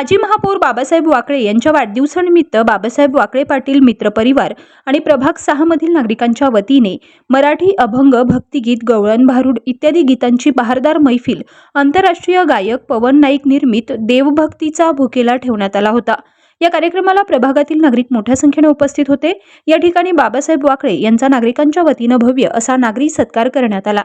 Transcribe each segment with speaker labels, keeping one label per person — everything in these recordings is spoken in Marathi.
Speaker 1: माजी महापौर बाबासाहेब वाकळे यांच्या वाढदिवसानिमित्त बाबासाहेब वाकळे पाटील मित्र परिवार आणि प्रभाग सहामधील नागरिकांच्या वतीने मराठी अभंग भक्तिगीत गवळण भारूड इत्यादी गीतांची बहारदार मैफिल आंतरराष्ट्रीय गायक पवन नाईक निर्मित देवभक्तीचा भुकेला ठेवण्यात आला होता. या कार्यक्रमाला प्रभागातील नागरिक मोठ्या संख्येने उपस्थित होते. या ठिकाणी बाबासाहेब वाकळे यांचा नागरिकांच्या वतीनं भव्य असा नागरी सत्कार करण्यात आला.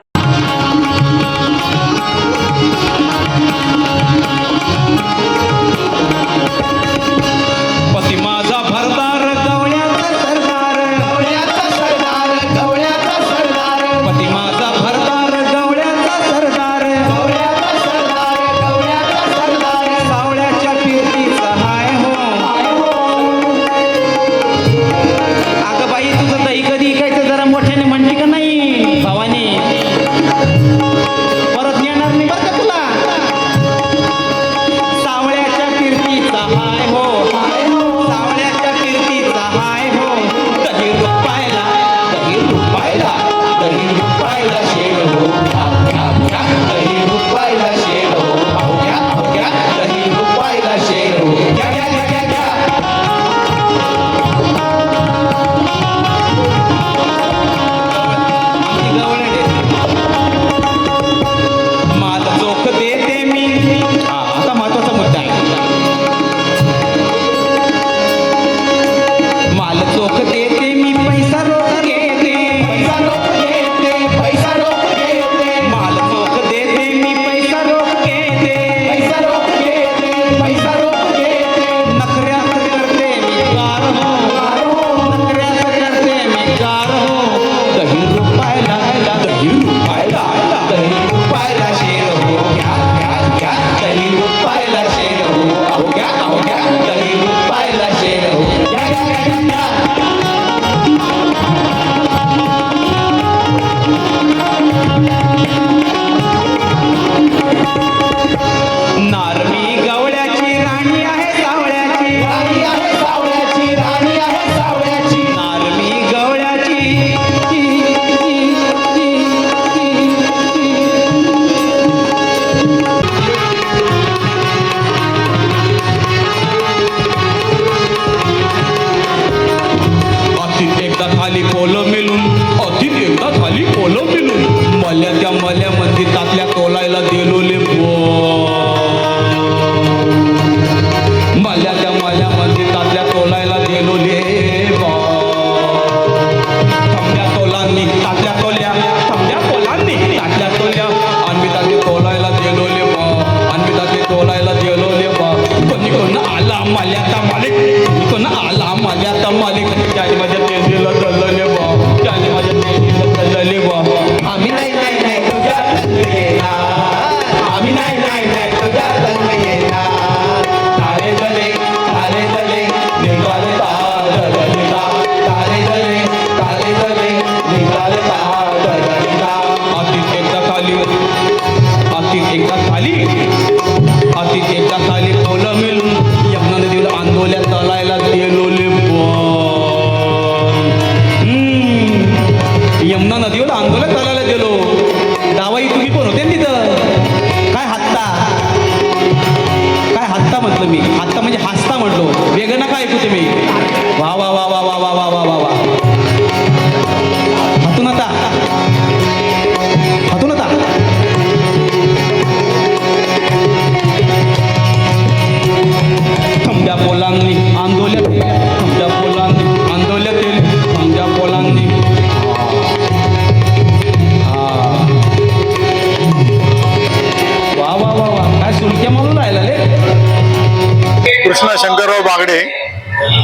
Speaker 2: आत्ता म्हणजे हा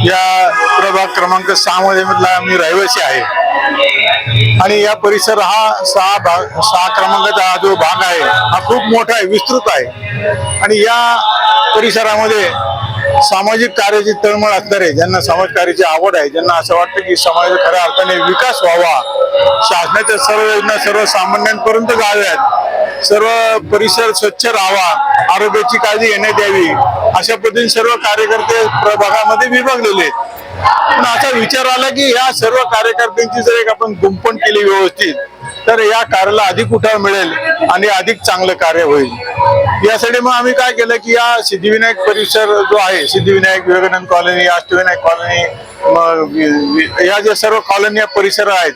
Speaker 3: या प्रभाग क्रमांक सहा मध्ये मधला मी रहिवासी आहे. आणि या परिसर हा सहा भाग सहा क्रमांकाचा हा जो भाग आहे हा खूप मोठा आहे विस्तृत आहे. आणि या परिसरामध्ये सामाजिक कार्याची तळमळ असणारे ज्यांना समाज कार्याची आवड आहे ज्यांना असं वाटतं की समाजाचा खऱ्या अर्थाने विकास व्हावा शासनाच्या सर्व योजना सर्वसामान्यांपर्यंत जाव्यात सर्व परिसर स्वच्छ राहावा आरोग्याची काळजी घेण्यात यावी अशा पद्धतीने सर्व कार्यकर्ते प्रभागामध्ये विभागलेले पण असा विचार आला की या सर्व कार्यकर्त्यांची जर एक आपण गुंपण केली व्यवस्थित तर या कार्याला अधिक उठाव मिळेल आणि अधिक चांगलं कार्य होईल. यासाठी मग आम्ही काय केलं की या सिद्धिविनायक परिसर जो आहे सिद्धिविनायक विवेकानंद कॉलनी अष्टविनायक कॉलनी मग या ज्या सर्व कॉलनी या परिसर आहेत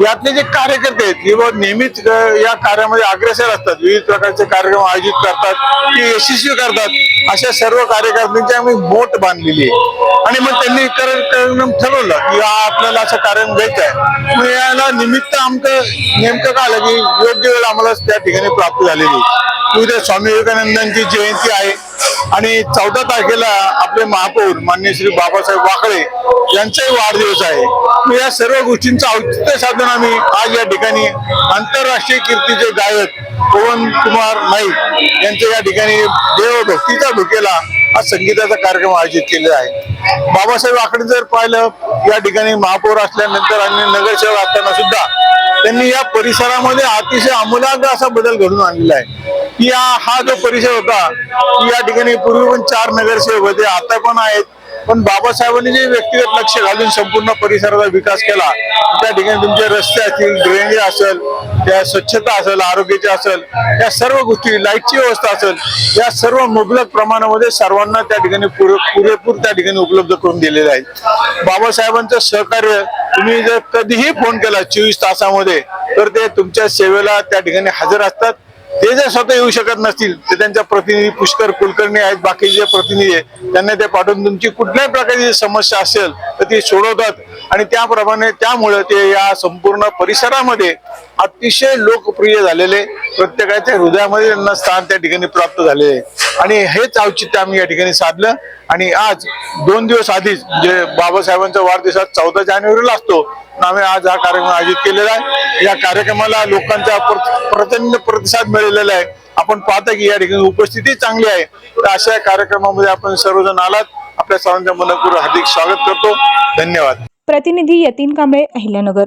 Speaker 3: यातले जे कार्यकर्ते आहेत किंवा नेहमीच या कार्यामध्ये अग्रेसर असतात. विविध प्रकारचे कार्यक्रम आयोजित करतात ते यशस्वी करतात. अशा सर्व कार्यकर्त्यांची आम्ही बोट बांधलेली आहे. आणि मग त्यांनी कार्यक्रम ठरवलं की आपल्याला असं कार्यक्रम घ्यायचं आहे. मग याला निमित्त आमचं नेमकं काय आलं की योग्य वेळ आम्हाला त्या ठिकाणी प्राप्त झालेली आहे. उद्या स्वामी विवेकानंदांची जयंती आहे. आणि चौदा तारखेला आपले महापौर मान्य श्री बाबासाहेब वाकळे यांचाही वाढदिवस आहे. या सर्व गोष्टींचं औचित्य साधून आम्ही आज या ठिकाणी आंतरराष्ट्रीय कीर्तीचे गायक पवन कुमार नाईक यांच्या या ठिकाणी देवभक्तीचा भुकेला हा संगीताचा कार्यक्रम आयोजित केलेला आहे. बाबासाहेब वाकडे जर पाहिलं या ठिकाणी महापौर असल्यानंतर आणि नगरसेवक असताना सुद्धा त्यांनी या परिसरामध्ये अतिशय अमूलाग्र असा बदल घडून आणलेला आहे. की हा जो परिसर होता की या ठिकाणी पूर्वी पण चार नगरसेवक होते आता पण आहेत. पण बाबासाहेबांनी जे व्यक्तिगत लक्ष घालून संपूर्ण परिसराचा विकास केला त्या ठिकाणी तुमचे रस्ते असतील ड्रेनेज असेल त्या स्वच्छता असेल आरोग्याची असेल या सर्व गोष्टी लाईटची व्यवस्था असेल या सर्व मुबलक प्रमाणामध्ये सर्वांना त्या ठिकाणी पुरे पुरेपूर त्या ठिकाणी उपलब्ध करून दिलेले आहेत. बाबासाहेबांचं सहकार्य तुम्ही जर कधीही फोन केला चोवीस तासामध्ये तर ते तुमच्या सेवेला त्या ठिकाणी हजर असतात. ते जर स्वतः येऊ शकत नसतील तर त्यांच्या प्रतिनिधी पुष्कर कुलकर्णी आहेत बाकीचे जे प्रतिनिधी आहेत त्यांना ते पाठवून तुमची कुठल्याही प्रकारची समस्या असेल तर ती सोडवतात. आणि त्याप्रमाणे त्यामुळे ते या संपूर्ण परिसरामध्ये अतिशय लोकप्रिय झालेले प्रत्येकाच्या हृदयामध्ये त्यांना स्थान त्या ठिकाणी प्राप्त झालेले आहे. आणि हेच औचित्य आम्ही या ठिकाणी साधलं. आणि आज दोन दिवस आधीच जे बाबासाहेबांचा वाढदिवसात चौदा जानेवारीला असतो आम्ही आज हा कार्यक्रम आयोजित केलेला आहे. या कार्यक्रमाला लोकांचा प्र- प्रचंड प्रतिसाद मिळेल. मिळालेला आहे. आपण पाहता की या ठिकाणी उपस्थिती चांगली आहे. तर अशा कार्यक्रमामध्ये आपण सर्वजण आलात. आपल्या सर्वांच्या मनपूर्वक हार्दिक स्वागत करतो. धन्यवाद.
Speaker 1: प्रतिनिधी यतीन कांबळे अहिल्यानगर.